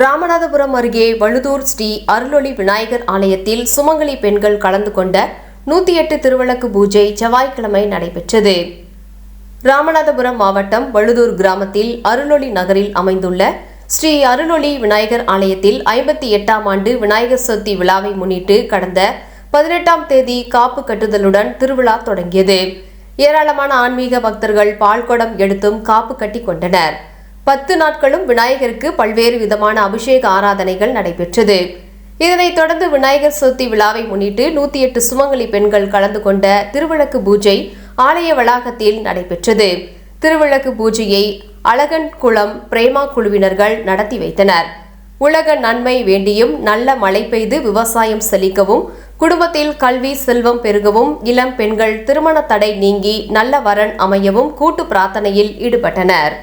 ராமநாதபுரம் அருகே வழுதூர் ஸ்ரீ அருளொளி விநாயகர் ஆலயத்தில் சுமங்கலி பெண்கள் கலந்து கொண்ட நூத்தி எட்டு திருவிளக்கு பூஜை செவ்வாய்க்கிழமை நடைபெற்றது. ராமநாதபுரம் மாவட்டம் வழுதூர் கிராமத்தில் அருளொளி நகரில் அமைந்துள்ள ஸ்ரீ அருளொளி விநாயகர் ஆலயத்தில் ஐம்பத்தி எட்டாம் ஆண்டு விநாயகர் சதுர்த்தி விழாவை முன்னிட்டு கடந்த பதினெட்டாம் தேதி காப்பு கட்டுதலுடன் திருவிழா தொடங்கியது. ஏராளமான ஆன்மீக பக்தர்கள் பால்குடம் எடுத்தும் காப்பு கட்டி கொண்டனர். பத்து நாட்களும் விநாயகருக்கு பல்வேறு விதமான அபிஷேக ஆராதனைகள் நடைபெற்றது. இதனைத் தொடர்ந்து விநாயகர் சதுர்த்தி விழாவை முன்னிட்டு நூத்தி எட்டு சுமங்கலி பெண்கள் கலந்து கொண்ட திருவிளக்கு பூஜை ஆலய வளாகத்தில் நடைபெற்றது. திருவிளக்கு பூஜையை அழகன் குளம் பிரேமா குழுவினர்கள் நடத்தி வைத்தனர். உலக நன்மை வேண்டியும் நல்ல மழை பெய்து விவசாயம் செழிக்கவும் குடும்பத்தில் கல்வி செல்வம் பெருகவும் இளம் பெண்கள் திருமண தடை நீங்கி நல்ல வரன் அமையவும் கூட்டு பிரார்த்தனையில் ஈடுபட்டனர்.